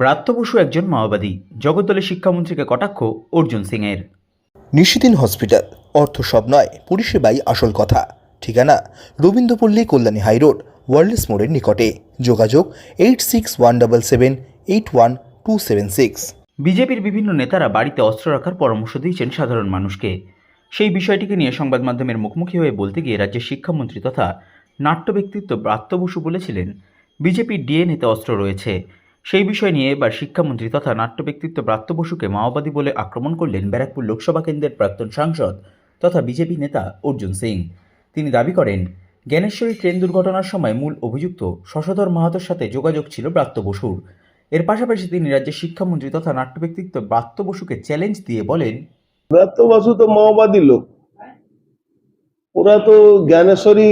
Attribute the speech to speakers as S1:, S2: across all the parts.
S1: ব্রাত্য বসু একজন মাওবাদী জগদ্দলের শিক্ষামন্ত্রীকে কটাক্ষ অর্জুন সিংয়ের।
S2: নিশিদিন হসপিটাল অর্থ সব নয় পরিষেবাই আসল কথা। ঠিকানা রবীন্দ্রপল্লী কল্যাণী হাইরোড ওয়ার্ল্ডস মোড়ের নিকটে। যোগাযোগ eight six one double seven eight one two seven six.
S1: বিজেপির বিভিন্ন নেতারা বাড়িতে অস্ত্র রাখার পরামর্শ দিয়েছেন সাধারণ মানুষকে। সেই বিষয়টিকে নিয়ে সংবাদ মাধ্যমের মুখোমুখি হয়ে বলতে গিয়ে রাজ্যের শিক্ষামন্ত্রী তথা নাট্য ব্যক্তিত্ব ব্রাত্য বসু বলেছিলেন বিজেপির ডিএনএতে অস্ত্র রয়েছে। সেই বিষয় নিয়ে এবার শিক্ষামন্ত্রী তথা নাট্য ব্যক্তিত্ব ব্রাত্য বসুকে মাওবাদী বলে আক্রমণ করলেন ব্যারাকপুর লোকসভা কেন্দ্রের প্রাক্তন সাংসদ তথা বিজেপি নেতা অর্জুন সিং। তিনি দাবি করেন, জ্ঞানেশ্বরী ট্রেন দুর্ঘটনার সময় মূল অভিযুক্ত শশধর মাহাতোর সাথে যোগাযোগ ছিল ব্রাত্য বসুর। এর পাশাপাশি তিনি রাজ্যের শিক্ষামন্ত্রী তথা নাট্য ব্যক্তিত্ব ব্রাত্য বসুকে চ্যালেঞ্জ দিয়ে বলেন,
S3: ব্রাত্য বাসু তো মাওবাদী লোক। ওরা তো জ্ঞানেশ্বরী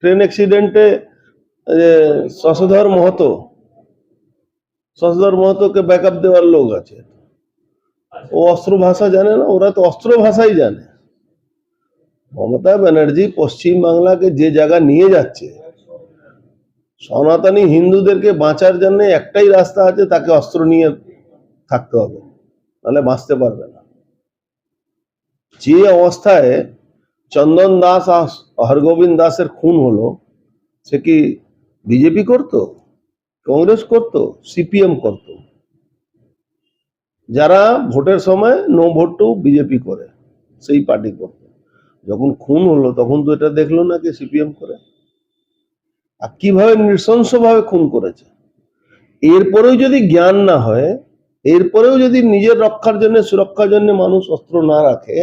S3: ট্রেন অ্যাক্সিডেন্টে শশধর মহতো শশধর মহতোকে ব্যাকআপ দেওয়ার লোক আছে। ও অস্ত্র ভাষা জানে না, ওরা তো অস্ত্র ভাষাই জানে। মমতা ব্যানার্জি পশ্চিম বাংলাকে যে জায়গা নিয়ে যাচ্ছে, সনাতনী হিন্দুদেরকে বাঁচার জন্য একটাই রাস্তা আছে, তাকে অস্ত্র নিয়ে থাকতে হবে, নাহলে বাঁচতে পারবে না। যে অবস্থায় চন্দন দাস আর হরগোবিন্দ দাসের খুন হলো, সে কি বিজেপি করতো, কংগ্রেস করতো, সিপিএম করতো। যারা ভোটের সময় নো ভোট বিজেপি করে, সেই পার্টি করতো। যখন খুন হলো, তখন তো এটা দেখল না কি সিপিএম করে। আর কীভাবে নৃশংসভাবে খুন করেছে? এরপরেও যদি জ্ঞান না হয়, এরপরেও যদি নিজের রক্ষার জন্য, সুরক্ষার জন্য মানুষ অস্ত্র না রাখে,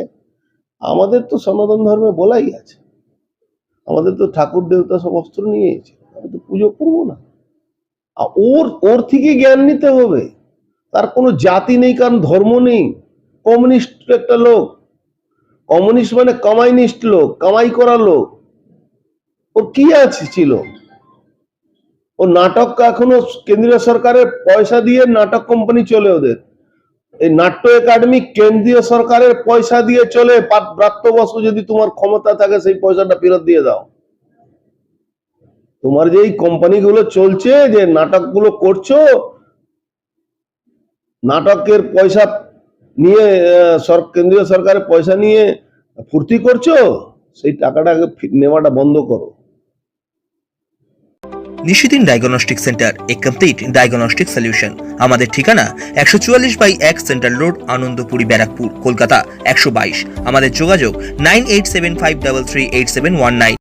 S3: আমাদের তো সনাতন ধর্মে বলাই আছে। আমাদের তো ঠাকুর দেবতা সব অস্ত্র নিয়েছে পুজো করব না। ওর ওর থেকে জ্ঞান নিতে হবে। তার কোনো জাতি নেই, কারণ ধর্ম নেই। কমিউনিস্ট একটা লোক। কমিউনিস্ট মানে কামাইনিস্ট লোক, কামাই করা লোক। ওর কি আছে ছিল? ও নাটক এখনও কেন্দ্রীয় সরকারের পয়সা দিয়ে নাটক কোম্পানি চলে ওদের। এই নাট্য একাডেমি কেন্দ্রীয় সরকারের পয়সা দিয়ে চলে প্রাপ্ত যদি তোমার ক্ষমতা থাকে, সেই পয়সাটা ফেরত দিয়ে দাও। তোমার যে এই কোম্পানিগুলো চলছে, যে নাটকগুলো করছ, নাটকের পয়সা নিয়ে কেন্দ্রীয় সরকারের পয়সা নিয়ে ফুর্তি করছ, সেই টাকাটা নেওয়াটা বন্ধ করো।
S2: Nishidin diagnostic centre a complete diagnostic solution আমাদের ঠিকানা একশো চুয়াল্লিশ বাই এক সেন্ট্রাল রোড আনন্দপুরি, ব্যারাকপুর, কলকাতা, একশো বাইশ। আমাদের যোগাযোগ nine eight seven five double three eight seven one nine.